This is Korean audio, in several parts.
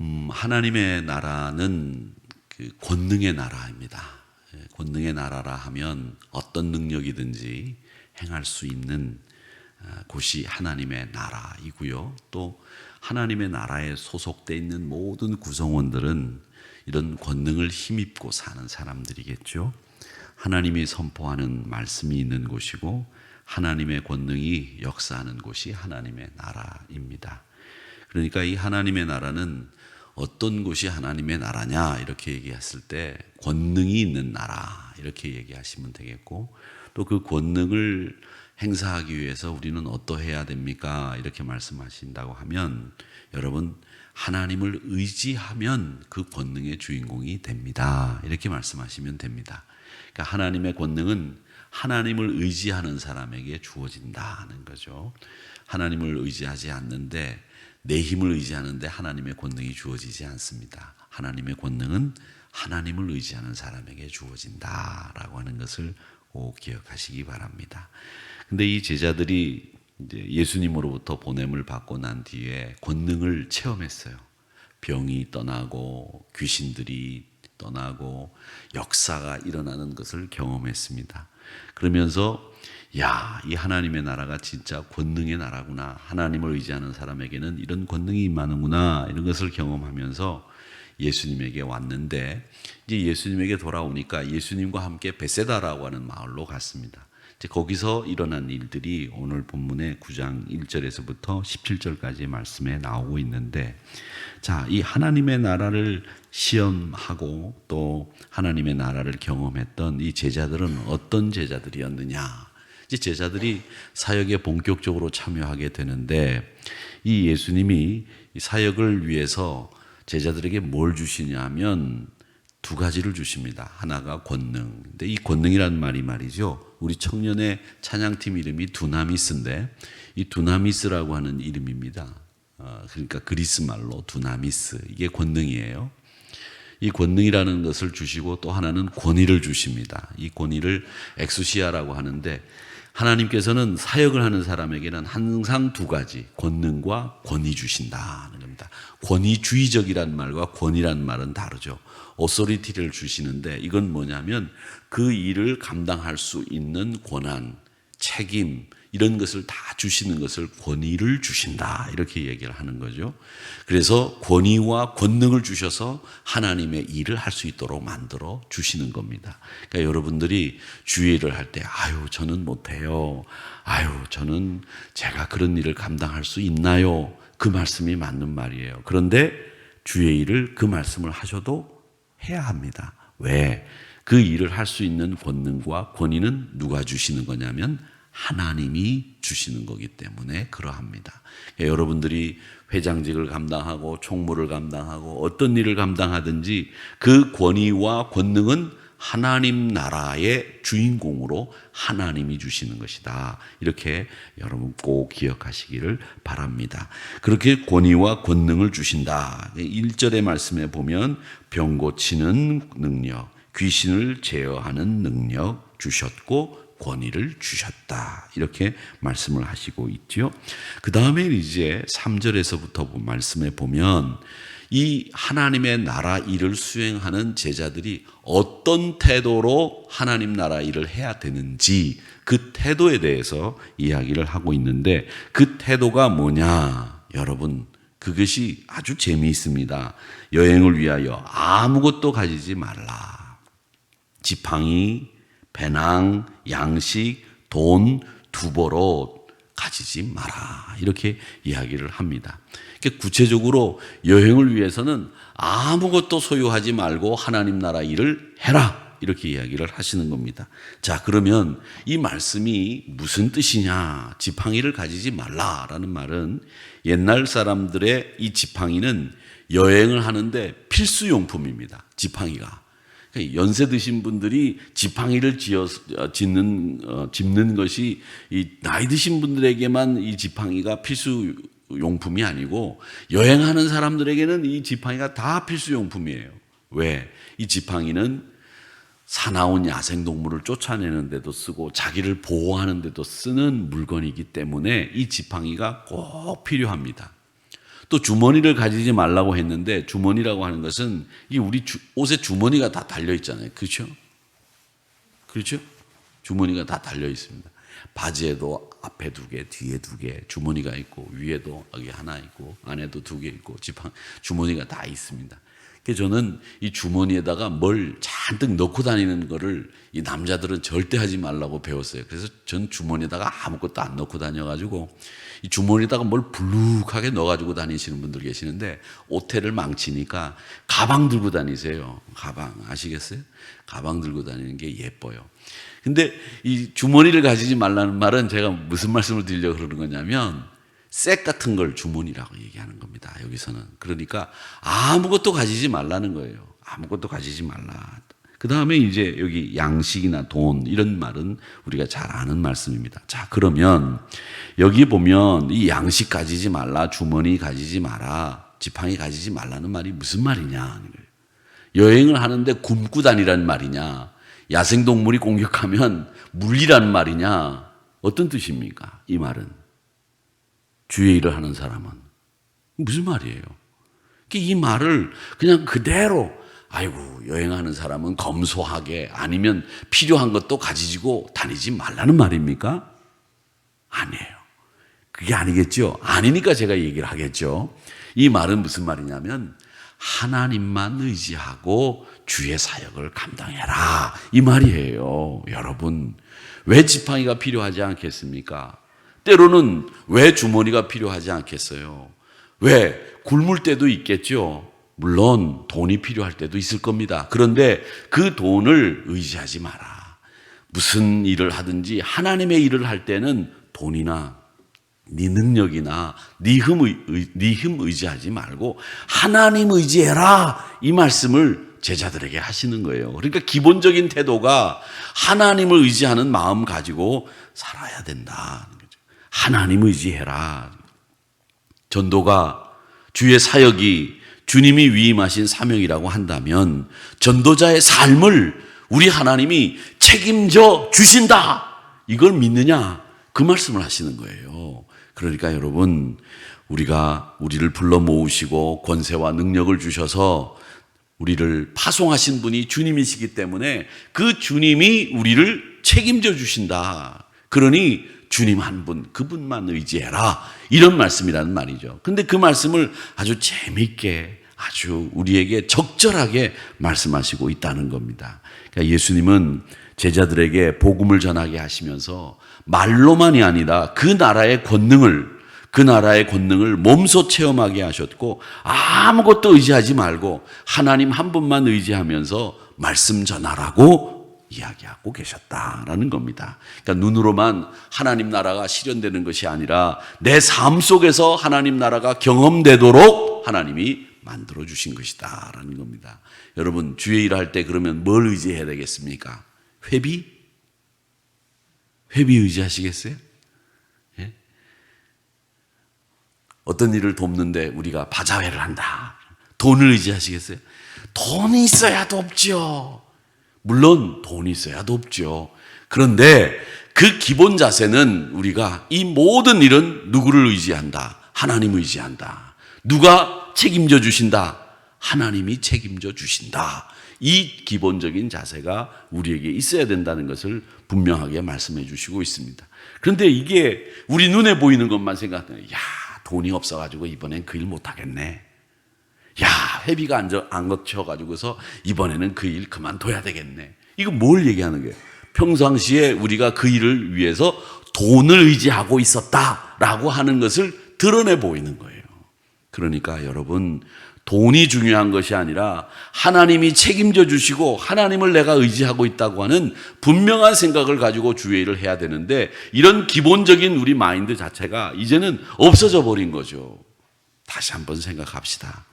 음, 하나님의 나라는 그 권능의 나라입니다. 예, 권능의 나라라 하면 어떤 능력이든지 행할 수 있는 아, 곳이 하나님의 나라이고요. 또 하나님의 나라에 소속돼 있는 모든 구성원들은 이런 권능을 힘입고 사는 사람들이겠죠. 하나님이 선포하는 말씀이 있는 곳이고 하나님의 권능이 역사하는 곳이 하나님의 나라입니다. 그러니까 이 하나님의 나라는 어떤 곳이 하나님의 나라냐 이렇게 얘기했을 때 권능이 있는 나라 이렇게 얘기하시면 되겠고 또 그 권능을 행사하기 위해서 우리는 어떠해야 됩니까? 이렇게 말씀하신다고 하면 여러분 하나님을 의지하면 그 권능의 주인공이 됩니다. 이렇게 말씀하시면 됩니다. 그러니까 하나님의 권능은 하나님을 의지하는 사람에게 주어진다는 거죠. 하나님을 의지하지 않는데 내 힘을 의지하는데 하나님의 권능이 주어지지 않습니다. 하나님의 권능은 하나님을 의지하는 사람에게 주어진다라고 하는 것을 꼭 기억하시기 바랍니다. 근데 이 제자들이 이제 예수님으로부터 보냄을 받고 난 뒤에 권능을 체험했어요. 병이 떠나고 귀신들이 떠나고 역사가 일어나는 것을 경험했습니다. 그러면서 야, 이 하나님의 나라가 진짜 권능의 나라구나. 하나님을 의지하는 사람에게는 이런 권능이 임하는구나. 이런 것을 경험하면서 예수님에게 왔는데 이제 예수님에게 돌아오니까 예수님과 함께 베세다라고 하는 마을로 갔습니다. 이제 거기서 일어난 일들이 오늘 본문의 9장 1절에서부터 17절까지의 말씀에 나오고 있는데 자, 이 하나님의 나라를 시험하고 또 하나님의 나라를 경험했던 이 제자들은 어떤 제자들이었느냐? 이제 제자들이 사역에 본격적으로 참여하게 되는데 이 예수님이 사역을 위해서 제자들에게 뭘 주시냐면 두 가지를 주십니다. 하나가 권능. 근데 이 권능이라는 말이 말이죠. 우리 청년의 찬양팀 이름이 두나미스인데 이 두나미스라고 하는 이름입니다. 어, 그러니까 그리스 말로 두나미스. 이게 권능이에요. 이 권능이라는 것을 주시고 또 하나는 권위를 주십니다. 이 권위를 엑수시아라고 하는데 하나님께서는 사역을 하는 사람에게는 항상 두 가지 권능과 권위 주신다는 겁니다. 권위주의적이란 말과 권위란 말은 다르죠. 오소리티를 주시는데 이건 뭐냐면 그 일을 감당할 수 있는 권한, 책임 이런 것을 다 주시는 것을 권위를 주신다 이렇게 얘기를 하는 거죠. 그래서 권위와 권능을 주셔서 하나님의 일을 할 수 있도록 만들어 주시는 겁니다. 그러니까 여러분들이 주의를 할 때 아유 저는 못해요. 아유 저는 제가 그런 일을 감당할 수 있나요? 그 말씀이 맞는 말이에요. 그런데 주의 일을 그 말씀을 하셔도 해야 합니다. 왜? 그 일을 할 수 있는 권능과 권위는 누가 주시는 거냐면 하나님이 주시는 거기 때문에 그러합니다. 그러니까 여러분들이 회장직을 감당하고 총무를 감당하고 어떤 일을 감당하든지 그 권위와 권능은 하나님 나라의 주인공으로 하나님이 주시는 것이다. 이렇게 여러분 꼭 기억하시기를 바랍니다. 그렇게 권위와 권능을 주신다. 1절의 말씀에 보면 병 고치는 능력, 귀신을 제어하는 능력 주셨고 권위를 주셨다. 이렇게 말씀을 하시고 있죠. 그 다음에 이제 3절에서부터 말씀에 보면 이 하나님의 나라 일을 수행하는 제자들이 어떤 태도로 하나님 나라 일을 해야 되는지 그 태도에 대해서 이야기를 하고 있는데 그 태도가 뭐냐? 여러분, 그것이 아주 재미있습니다. 여행을 위하여 아무것도 가지지 말라. 지팡이, 배낭, 양식, 돈, 두보로 가지지 마라. 이렇게 이야기를 합니다. 구체적으로 여행을 위해서는 아무것도 소유하지 말고 하나님 나라 일을 해라. 이렇게 이야기를 하시는 겁니다. 자, 그러면 이 말씀이 무슨 뜻이냐? 지팡이를 가지지 말라라는 말은 옛날 사람들의 이 지팡이는 여행을 하는데 필수 용품입니다. 지팡이가. 그러니까 연세 드신 분들이 지팡이를 지어 짓는 어, 짚는 것이 이 나이 드신 분들에게만 이 지팡이가 필수 용품이 아니고 여행하는 사람들에게는 이 지팡이가 다 필수 용품이에요. 왜? 이 지팡이는 사나운 야생 동물을 쫓아내는 데도 쓰고 자기를 보호하는 데도 쓰는 물건이기 때문에 이 지팡이가 꼭 필요합니다. 또 주머니를 가지지 말라고 했는데 주머니라고 하는 것은 이 우리 주- 옷에 주머니가 다 달려 있잖아요. 그렇죠? 그렇죠? 주머니가 다 달려 있습니다. 바지에도 앞에 두 개, 뒤에 두 개, 주머니가 있고 위에도 여기 하나 있고 안에도 두 개 있고 지팡 주머니가 다 있습니다. 그래서 저는 이 주머니에다가 뭘 잔뜩 넣고 다니는 거를 이 남자들은 절대 하지 말라고 배웠어요. 그래서 전 주머니에다가 아무것도 안 넣고 다녀가지고 이 주머니에다가 뭘 불룩하게 넣어가지고 다니시는 분들 계시는데 오태를 망치니까 가방 들고 다니세요. 가방 아시겠어요? 가방 들고 다니는 게 예뻐요. 근데 이 주머니를 가지지 말라는 말은 제가 무슨 말씀을 드리려고 그러는 거냐면 색 같은 걸 주머니라고 얘기하는 겁니다. 여기서는. 그러니까 아무것도 가지지 말라는 거예요. 아무것도 가지지 말라. 그 다음에 이제 여기 양식이나 돈 이런 말은 우리가 잘 아는 말씀입니다. 자, 그러면 여기 보면 이 양식 가지지 말라, 주머니 가지지 마라, 지팡이 가지지 말라는 말이 무슨 말이냐. 여행을 하는데 굶고 다니라는 말이냐, 야생동물이 공격하면 물리라는 말이냐, 어떤 뜻입니까? 이 말은. 주의 일을 하는 사람은. 무슨 말이에요? 이 말을 그냥 그대로, 아이고, 여행하는 사람은 검소하게 아니면 필요한 것도 가지고 다니지 말라는 말입니까? 아니에요. 그게 아니겠죠? 아니니까 제가 얘기를 하겠죠. 이 말은 무슨 말이냐면, 하나님만 의지하고 주의 사역을 감당해라. 이 말이에요. 여러분, 왜 지팡이가 필요하지 않겠습니까? 때로는 왜 주머니가 필요하지 않겠어요? 왜 굶을 때도 있겠죠. 물론 돈이 필요할 때도 있을 겁니다. 그런데 그 돈을 의지하지 마라. 무슨 일을 하든지 하나님의 일을 할 때는 돈이나 네 능력이나 네힘 네힘 의지하지 말고 하나님 의지해라 이 말씀을 제자들에게 하시는 거예요. 그러니까 기본적인 태도가 하나님을 의지하는 마음 가지고 살아야 된다. 하나님 의지해라. 전도가 주의 사역이 주님이 위임하신 사명이라고 한다면 전도자의 삶을 우리 하나님이 책임져 주신다. 이걸 믿느냐? 그 말씀을 하시는 거예요. 그러니까 여러분, 우리가 우리를 불러 모으시고 권세와 능력을 주셔서 우리를 파송하신 분이 주님이시기 때문에 그 주님이 우리를 책임져 주신다. 그러니 주님 한 분, 그분만 의지해라. 이런 말씀이라는 말이죠. 근데 그 말씀을 아주 재미있게 아주 우리에게 적절하게 말씀하시고 있다는 겁니다. 그러니까 예수님은 제자들에게 복음을 전하게 하시면서 말로만이 아니라 그 나라의 권능을 그 나라의 권능을 몸소 체험하게 하셨고 아무것도 의지하지 말고 하나님 한 분만 의지하면서 말씀 전하라고 이야기하고 계셨다라는 겁니다. 그러니까 눈으로만 하나님 나라가 실현되는 것이 아니라 내 삶 속에서 하나님 나라가 경험되도록 하나님이 만들어 주신 것이다라는 겁니다. 여러분 주의 일을 할때 그러면 뭘 의지해야 되겠습니까? 회비? 회비 의지하시겠어요? 예? 어떤 일을 돕는데 우리가 바자회를 한다. 돈을 의지하시겠어요? 돈이 있어야도 없죠. 물론 돈이 있어야도 없죠. 그런데 그 기본 자세는 우리가 이 모든 일은 누구를 의지한다? 하나님 의지한다. 누가 책임져 주신다? 하나님이 책임져 주신다. 이 기본적인 자세가 우리에게 있어야 된다는 것을 분명하게 말씀해 주시고 있습니다. 그런데 이게 우리 눈에 보이는 것만 생각하면, 야, 돈이 없어가지고 이번엔 그 일 못하겠네. 야, 회비가 안, 저, 안 거쳐가지고서 이번에는 그 일 그만둬야 되겠네. 이거 뭘 얘기하는 거예요? 평상시에 우리가 그 일을 위해서 돈을 의지하고 있었다라고 하는 것을 드러내 보이는 거예요. 그러니까 여러분, 돈이 중요한 것이 아니라 하나님이 책임져 주시고 하나님을 내가 의지하고 있다고 하는 분명한 생각을 가지고 주의 일을 해야 되는데 이런 기본적인 우리 마인드 자체가 이제는 없어져 버린 거죠. 다시 한번 생각합시다.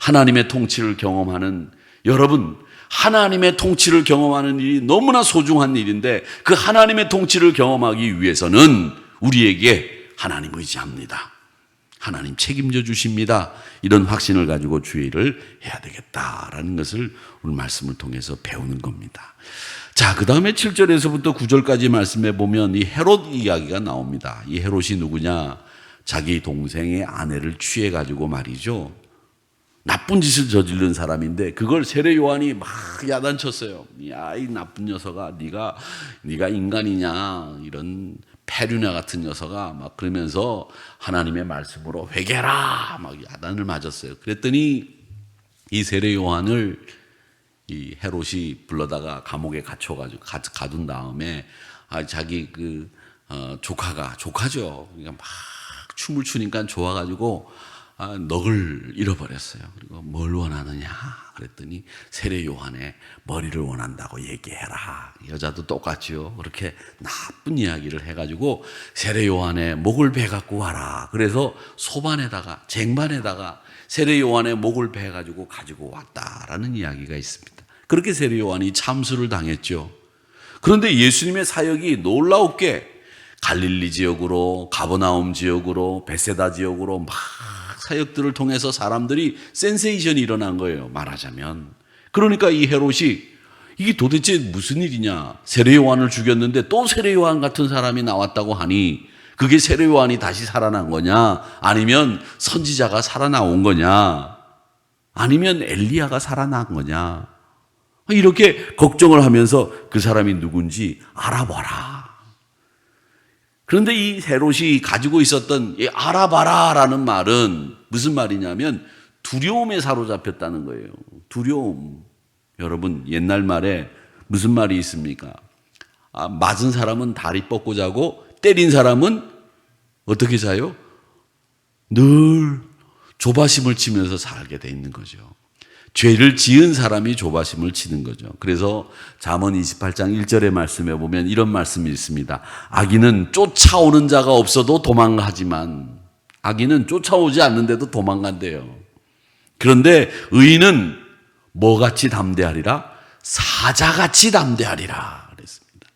하나님의 통치를 경험하는 여러분, 하나님의 통치를 경험하는 일이 너무나 소중한 일인데 그 하나님의 통치를 경험하기 위해서는 우리에게 하나님 의지합니다. 하나님 책임져 주십니다. 이런 확신을 가지고 주의를 해야 되겠다라는 것을 오늘 말씀을 통해서 배우는 겁니다. 자, 그 다음에 7절에서부터 9절까지 말씀해 보면 이 헤롯 이야기가 나옵니다. 이 헤롯이 누구냐? 자기 동생의 아내를 취해 가지고 말이죠. 나쁜 짓을 저지른 사람인데 그걸 세례 요한이 막 야단쳤어요. 야 이 나쁜 녀석아, 네가 네가 인간이냐 이런 페류나 같은 녀석아 막 그러면서 하나님의 말씀으로 회개라 막 야단을 맞았어요. 그랬더니 이 세례 요한을 이 헤롯이 불러다가 감옥에 갇혀가지고 가, 가둔 다음에 아, 자기 그 어, 조카가 조카죠. 그러니까 막 춤을 추니까 좋아가지고 아, 넋을 잃어버렸어요. 그리고 뭘 원하느냐 그랬더니 세례 요한의 머리를 원한다고 얘기해라. 여자도 똑같지요. 그렇게 나쁜 이야기를 해가지고 세례 요한의 목을 베 갖고 와라. 그래서 소반에다가 쟁반에다가 세례 요한의 목을 베 가지고 가지고 왔다라는 이야기가 있습니다. 그렇게 세례 요한이 참수를 당했죠. 그런데 예수님의 사역이 놀라웠게 갈릴리 지역으로 가버나움 지역으로 베세다 지역으로 막 사역들을 통해서 사람들이 센세이션이 일어난 거예요. 말하자면. 그러니까 이 헤롯이 이게 도대체 무슨 일이냐? 세례 요한을 죽였는데 또 세례 요한 같은 사람이 나왔다고 하니 그게 세례 요한이 다시 살아난 거냐? 아니면 선지자가 살아나온 거냐? 아니면 엘리야가 살아난 거냐? 이렇게 걱정을 하면서 그 사람이 누군지 알아봐라. 그런데 이 헤롯이 가지고 있었던 이 알아봐라라는 말은 무슨 말이냐면 두려움에 사로잡혔다는 거예요. 두려움. 여러분 옛날 말에 무슨 말이 있습니까? 아, 맞은 사람은 다리 뻗고 자고 때린 사람은 어떻게 자요? 늘 조바심을 치면서 살게 돼 있는 거죠. 죄를 지은 사람이 조바심을 치는 거죠. 그래서 잠언 28장 1절의 말씀에 보면 이런 말씀이 있습니다. 악인은 쫓아오는 자가 없어도 도망가지만 악인은 쫓아오지 않는데도 도망간대요. 그런데 의인은 뭐같이 담대하리라? 사자같이 담대하리라 그랬습니다.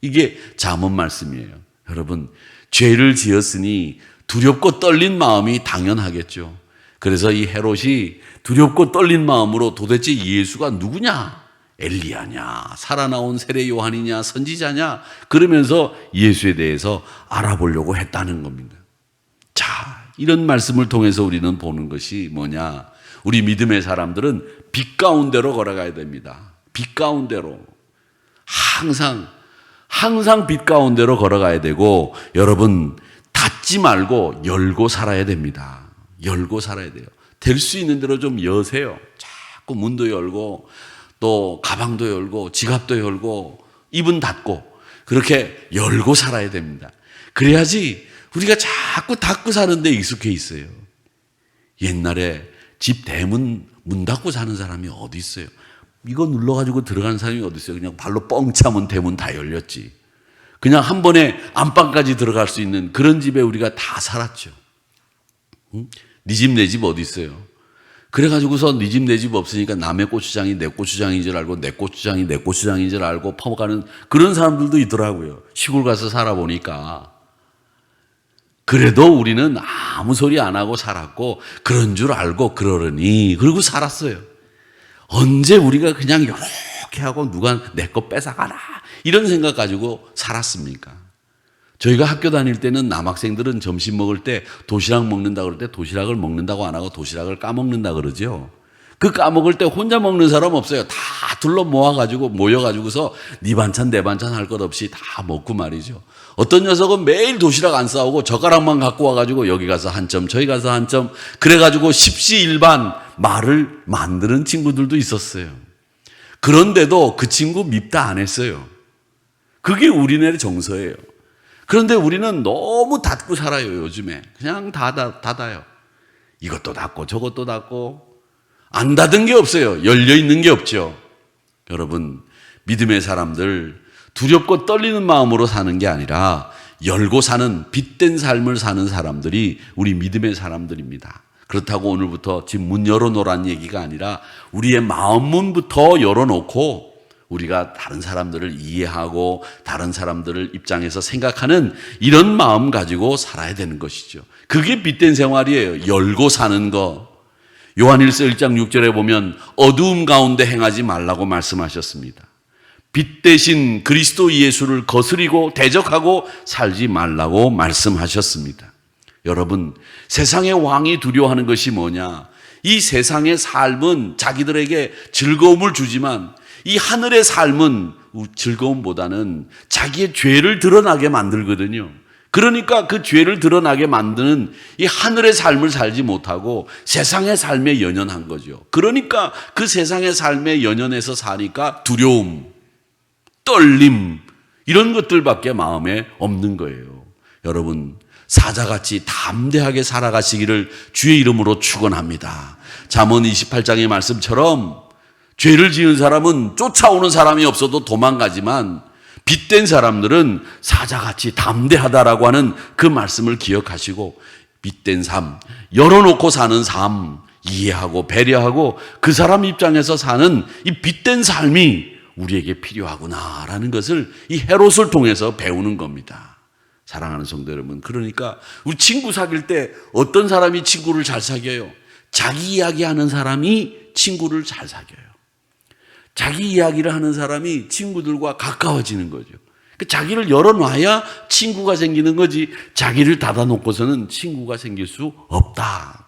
이게 잠언 말씀이에요. 여러분, 죄를 지었으니 두렵고 떨린 마음이 당연하겠죠. 그래서 이 헤롯이 두렵고 떨린 마음으로 도대체 예수가 누구냐? 엘리야냐? 살아나온 세례 요한이냐? 선지자냐? 그러면서 예수에 대해서 알아보려고 했다는 겁니다. 자, 이런 말씀을 통해서 우리는 보는 것이 뭐냐? 우리 믿음의 사람들은 빛 가운데로 걸어가야 됩니다. 빛 가운데로. 항상, 항상 빛 가운데로 걸어가야 되고, 여러분, 닫지 말고 열고 살아야 됩니다. 열고 살아야 돼요. 될 수 있는 대로 좀 여세요. 자꾸 문도 열고, 또 가방도 열고, 지갑도 열고, 입은 닫고, 그렇게 열고 살아야 됩니다. 그래야지 우리가 자꾸 닫고 사는데 익숙해 있어요. 옛날에 집 대문 문 닫고 사는 사람이 어디 있어요? 이거 눌러가지고 들어가는 사람이 어디 있어요? 그냥 발로 뻥 차면 대문 다 열렸지. 그냥 한 번에 안방까지 들어갈 수 있는 그런 집에 우리가 다 살았죠. 응? 네 집 내 집 어디 있어요? 그래가지고서 네 집 내 집 없으니까 남의 고추장이 내 고추장인 줄 알고 내 고추장이 내 고추장인 줄 알고 퍼먹가는 그런 사람들도 있더라고요. 시골 가서 살아보니까. 그래도 우리는 아무 소리 안 하고 살았고 그런 줄 알고 그러려니 그리고 살았어요. 언제 우리가 그냥 이렇게 하고 누가 내 거 뺏어가라 이런 생각 가지고 살았습니까? 저희가 학교 다닐 때는 남학생들은 점심 먹을 때 도시락 먹는다 그럴 때 도시락을 먹는다고 안 하고 도시락을 까먹는다 그러죠. 그 까먹을 때 혼자 먹는 사람 없어요. 다 둘러 모아가지고 모여가지고서 네 반찬 내 반찬 할 것 없이 다 먹고 말이죠. 어떤 녀석은 매일 도시락 안 싸오고 젓가락만 갖고 와가지고 여기 가서 한 점, 저기 가서 한 점, 그래가지고 십시일반 말을 만드는 친구들도 있었어요. 그런데도 그 친구 밉다 안 했어요. 그게 우리네 정서예요. 그런데 우리는 너무 닫고 살아요, 요즘에. 그냥 닫아, 닫아요. 이것도 닫고 저것도 닫고 안 닫은 게 없어요. 열려 있는 게 없죠. 여러분, 믿음의 사람들 두렵고 떨리는 마음으로 사는 게 아니라 열고 사는 빛된 삶을 사는 사람들이 우리 믿음의 사람들입니다. 그렇다고 오늘부터 지금 문 열어놓으란 얘기가 아니라 우리의 마음 문부터 열어놓고 우리가 다른 사람들을 이해하고 다른 사람들을 입장에서 생각하는 이런 마음 가지고 살아야 되는 것이죠. 그게 빛된 생활이에요. 열고 사는 거. 요한일서 1장 6절에 보면 어두움 가운데 행하지 말라고 말씀하셨습니다. 빛 대신 그리스도 예수를 거스리고 대적하고 살지 말라고 말씀하셨습니다. 여러분, 세상의 왕이 두려워하는 것이 뭐냐? 이 세상의 삶은 자기들에게 즐거움을 주지만 이 하늘의 삶은 즐거움보다는 자기의 죄를 드러나게 만들거든요. 그러니까 그 죄를 드러나게 만드는 이 하늘의 삶을 살지 못하고 세상의 삶에 연연한 거죠. 그러니까 그 세상의 삶에 연연해서 사니까 두려움, 떨림, 이런 것들밖에 마음에 없는 거예요. 여러분, 사자같이 담대하게 살아가시기를 주의 이름으로 축원합니다. 잠언 28장의 말씀처럼 죄를 지은 사람은 쫓아오는 사람이 없어도 도망가지만 빚된 사람들은 사자같이 담대하다라고 하는 그 말씀을 기억하시고 빚된 삶, 열어놓고 사는 삶, 이해하고 배려하고 그 사람 입장에서 사는 이 빚된 삶이 우리에게 필요하구나라는 것을 이 헤롯을 통해서 배우는 겁니다. 사랑하는 성도 여러분, 그러니까 우리 친구 사귈 때 어떤 사람이 친구를 잘 사귀어요? 자기 이야기하는 사람이 친구를 잘 사귀어요. 자기 이야기를 하는 사람이 친구들과 가까워지는 거죠. 그 자기를 열어놔야 친구가 생기는 거지 자기를 닫아놓고서는 친구가 생길 수 없다.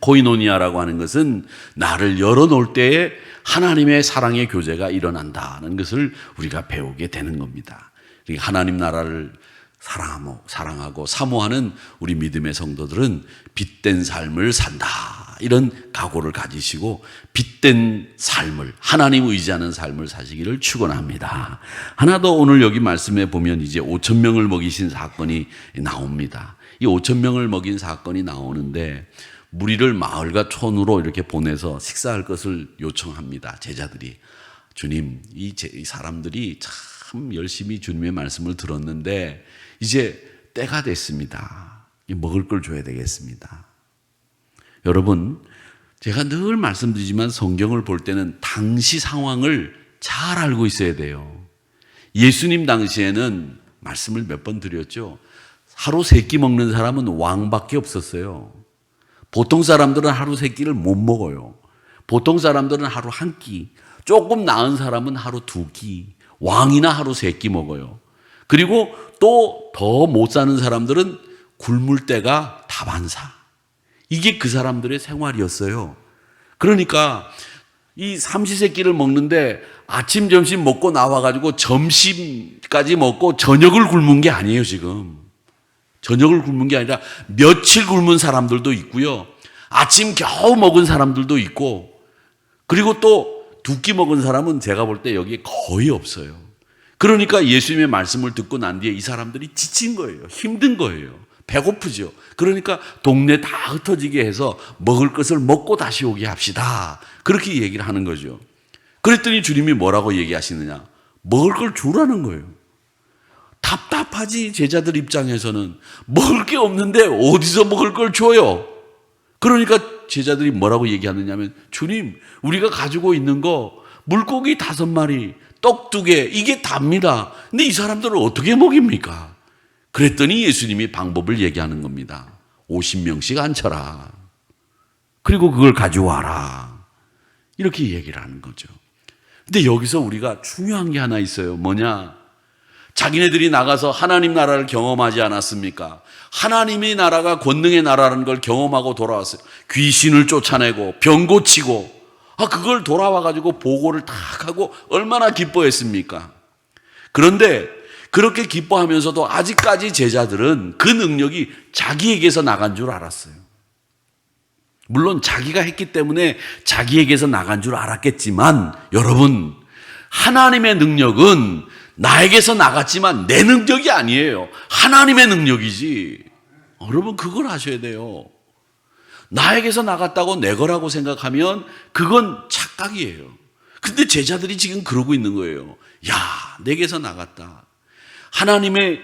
코이노니아라고 하는 것은 나를 열어놓을 때에 하나님의 사랑의 교제가 일어난다는 것을 우리가 배우게 되는 겁니다. 하나님 나라를 사랑하고 사모하는 우리 믿음의 성도들은 빛된 삶을 산다. 이런 각오를 가지시고 빛된 삶을 하나님 의지하는 삶을 사시기를 축원합니다. 하나 더 오늘 여기 말씀에 보면 이제 5천 명을 먹이신 사건이 나옵니다. 이 5천 명을 먹인 사건이 나오는데 무리를 마을과 촌으로 이렇게 보내서 식사할 것을 요청합니다. 제자들이 주님 이, 사람들이 참 열심히 주님의 말씀을 들었는데 이제 때가 됐습니다. 먹을 걸 줘야 되겠습니다. 여러분, 제가 늘 말씀드리지만 성경을 볼 때는 당시 상황을 잘 알고 있어야 돼요. 예수님 당시에는 말씀을 몇 번 드렸죠. 하루 세 끼 먹는 사람은 왕밖에 없었어요. 보통 사람들은 하루 세 끼를 못 먹어요. 보통 사람들은 하루 한 끼, 조금 나은 사람은 하루 두 끼, 왕이나 하루 세 끼 먹어요. 그리고 또 더 못 사는 사람들은 굶을 때가 다반사. 이게 그 사람들의 생활이었어요. 그러니까 이 삼시세끼를 먹는데 아침, 점심 먹고 나와가지고 점심까지 먹고 저녁을 굶은 게 아니에요, 지금. 저녁을 굶은 게 아니라 며칠 굶은 사람들도 있고요. 아침 겨우 먹은 사람들도 있고, 그리고 또 두 끼 먹은 사람은 제가 볼 때 여기에 거의 없어요. 그러니까 예수님의 말씀을 듣고 난 뒤에 이 사람들이 지친 거예요. 힘든 거예요. 배고프죠. 그러니까 동네 다 흩어지게 해서 먹을 것을 먹고 다시 오게 합시다. 그렇게 얘기를 하는 거죠. 그랬더니 주님이 뭐라고 얘기하시느냐? 먹을 걸 주라는 거예요. 답답하지, 제자들 입장에서는. 먹을 게 없는데 어디서 먹을 걸 줘요? 그러니까 제자들이 뭐라고 얘기하느냐면, 주님, 우리가 가지고 있는 거, 물고기 다섯 마리, 떡 두 개, 이게 답니다. 근데 이 사람들을 어떻게 먹입니까? 그랬더니 예수님이 방법을 얘기하는 겁니다. 50명씩 앉혀라. 그리고 그걸 가져와라. 이렇게 얘기를 하는 거죠. 근데 여기서 우리가 중요한 게 하나 있어요. 뭐냐? 자기네들이 나가서 하나님 나라를 경험하지 않았습니까? 하나님의 나라가 권능의 나라라는 걸 경험하고 돌아왔어요. 귀신을 쫓아내고 병 고치고 아 그걸 돌아와 가지고 보고를 탁 하고 얼마나 기뻐했습니까? 그런데 그렇게 기뻐하면서도 아직까지 제자들은 그 능력이 자기에게서 나간 줄 알았어요. 물론 자기가 했기 때문에 자기에게서 나간 줄 알았겠지만 여러분 하나님의 능력은 나에게서 나갔지만 내 능력이 아니에요. 하나님의 능력이지. 여러분 그걸 아셔야 돼요. 나에게서 나갔다고 내 거라고 생각하면 그건 착각이에요. 근데 제자들이 지금 그러고 있는 거예요. 야, 내게서 나갔다. 하나님의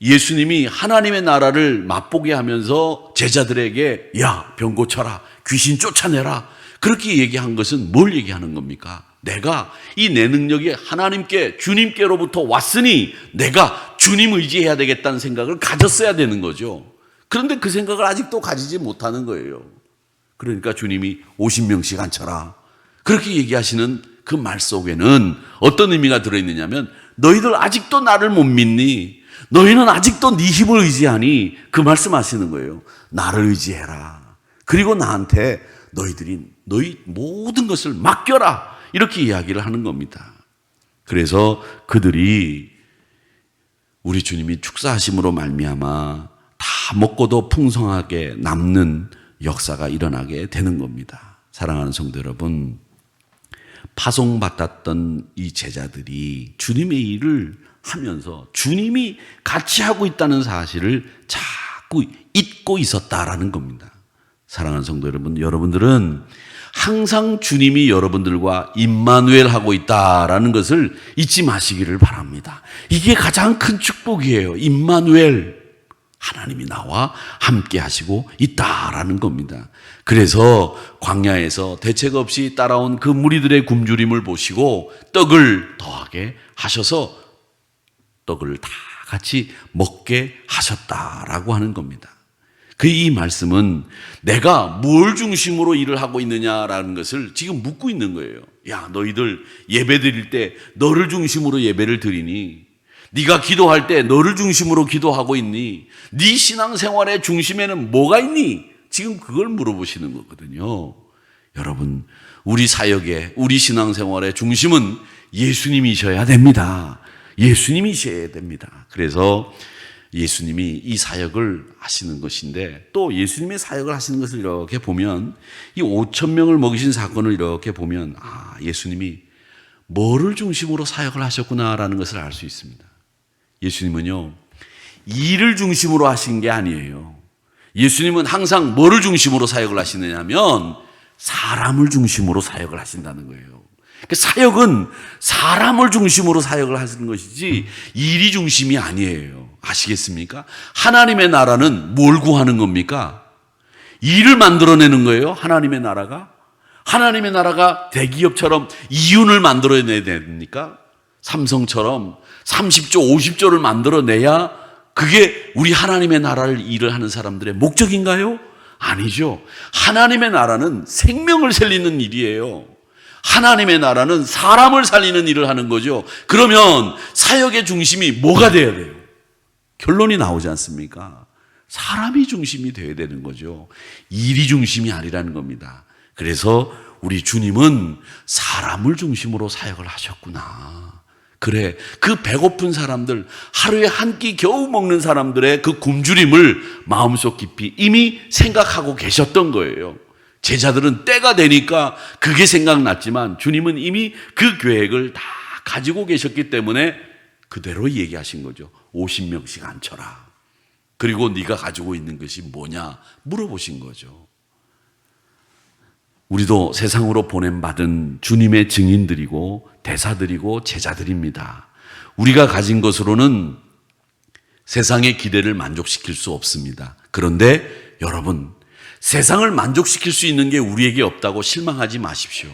예수님이 하나님의 나라를 맛보게 하면서 제자들에게 야, 병 고쳐라. 귀신 쫓아내라. 그렇게 얘기한 것은 뭘 얘기하는 겁니까? 내가 이 내 능력이 하나님께 주님께로부터 왔으니 내가 주님 의지해야 되겠다는 생각을 가졌어야 되는 거죠. 그런데 그 생각을 아직도 가지지 못하는 거예요. 그러니까 주님이 50명씩 앉혀라. 그렇게 얘기하시는 그 말 속에는 어떤 의미가 들어있느냐면 너희들 아직도 나를 못 믿니? 너희는 아직도 네 힘을 의지하니 그 말씀하시는 거예요. 나를 의지해라. 그리고 나한테 너희들이 너희 모든 것을 맡겨라. 이렇게 이야기를 하는 겁니다. 그래서 그들이 우리 주님이 축사하심으로 말미암아 다 먹고도 풍성하게 남는 역사가 일어나게 되는 겁니다. 사랑하는 성도 여러분, 파송받았던 이 제자들이 주님의 일을 하면서 주님이 같이 하고 있다는 사실을 자꾸 잊고 있었다라는 겁니다. 사랑하는 성도 여러분, 여러분들은 항상 주님이 여러분들과 임마누엘 하고 있다라는 것을 잊지 마시기를 바랍니다. 이게 가장 큰 축복이에요. 임마누엘. 하나님이 나와 함께 하시고 있다라는 겁니다. 그래서 광야에서 대책 없이 따라온 그 무리들의 굶주림을 보시고 떡을 더하게 하셔서 떡을 다 같이 먹게 하셨다라고 하는 겁니다. 그 이 말씀은 내가 뭘 중심으로 일을 하고 있느냐라는 것을 지금 묻고 있는 거예요. 야, 너희들 예배 드릴 때 너를 중심으로 예배를 드리니 네가 기도할 때 너를 중심으로 기도하고 있니? 네 신앙생활의 중심에는 뭐가 있니? 지금 그걸 물어보시는 거거든요. 여러분, 우리 사역의 우리 신앙생활의 중심은 예수님이셔야 됩니다. 예수님이셔야 됩니다. 그래서 예수님이 이 사역을 하시는 것인데 또 예수님의 사역을 하시는 것을 이렇게 보면 이 5천 명을 먹이신 사건을 이렇게 보면 아, 예수님이 뭐를 중심으로 사역을 하셨구나라는 것을 알 수 있습니다. 예수님은요, 일을 중심으로 하신 게 아니에요. 예수님은 항상 뭐를 중심으로 사역을 하시느냐면 사람을 중심으로 사역을 하신다는 거예요. 그 사역은 사람을 중심으로 사역을 하시는 것이지 일이 중심이 아니에요. 아시겠습니까? 하나님의 나라는 뭘 구하는 겁니까? 일을 만들어내는 거예요. 하나님의 나라가. 하나님의 나라가 대기업처럼 이윤을 만들어내야 됩니까? 삼성처럼 30조, 50조를 만들어내야 그게 우리 하나님의 나라를 일을 하는 사람들의 목적인가요? 아니죠. 하나님의 나라는 생명을 살리는 일이에요. 하나님의 나라는 사람을 살리는 일을 하는 거죠. 그러면 사역의 중심이 뭐가 돼야 돼요? 결론이 나오지 않습니까? 사람이 중심이 돼야 되는 거죠. 일이 중심이 아니라는 겁니다. 그래서 우리 주님은 사람을 중심으로 사역을 하셨구나. 그래. 그 배고픈 사람들, 하루에 한 끼 겨우 먹는 사람들의 그 굶주림을 마음속 깊이 이미 생각하고 계셨던 거예요. 제자들은 때가 되니까 그게 생각났지만 주님은 이미 그 계획을 다 가지고 계셨기 때문에 그대로 얘기하신 거죠. 50명씩 앉혀라. 그리고 네가 가지고 있는 것이 뭐냐 물어보신 거죠. 우리도 세상으로 보냄받은 주님의 증인들이고 대사들이고 제자들입니다. 우리가 가진 것으로는 세상의 기대를 만족시킬 수 없습니다. 그런데 여러분, 세상을 만족시킬 수 있는 게 우리에게 없다고 실망하지 마십시오.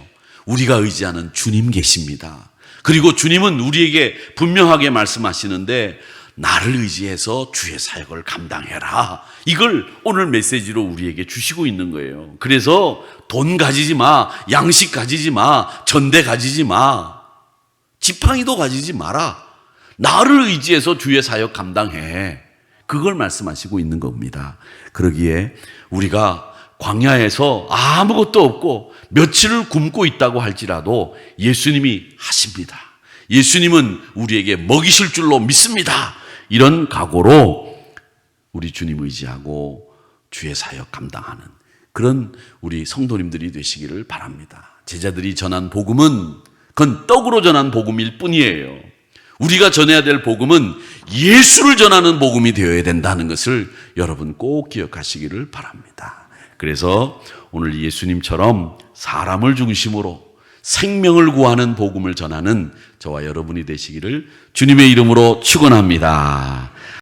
우리가 의지하는 주님 계십니다. 그리고 주님은 우리에게 분명하게 말씀하시는데 나를 의지해서 주의 사역을 감당해라. 이걸 오늘 메시지로 우리에게 주시고 있는 거예요. 그래서 돈 가지지 마, 양식 가지지 마, 전대 가지지 마, 지팡이도 가지지 마라. 나를 의지해서 주의 사역 감당해. 그걸 말씀하시고 있는 겁니다. 그러기에 우리가 광야에서 아무것도 없고 며칠을 굶고 있다고 할지라도 예수님이 하십니다. 예수님은 우리에게 먹이실 줄로 믿습니다. 이런 각오로 우리 주님 의지하고 주의 사역 감당하는 그런 우리 성도님들이 되시기를 바랍니다. 제자들이 전한 복음은 그건 떡으로 전한 복음일 뿐이에요. 우리가 전해야 될 복음은 예수를 전하는 복음이 되어야 된다는 것을 여러분 꼭 기억하시기를 바랍니다. 그래서 오늘 예수님처럼 사람을 중심으로 생명을 구하는 복음을 전하는 저와 여러분이 되시기를 주님의 이름으로 축원합니다.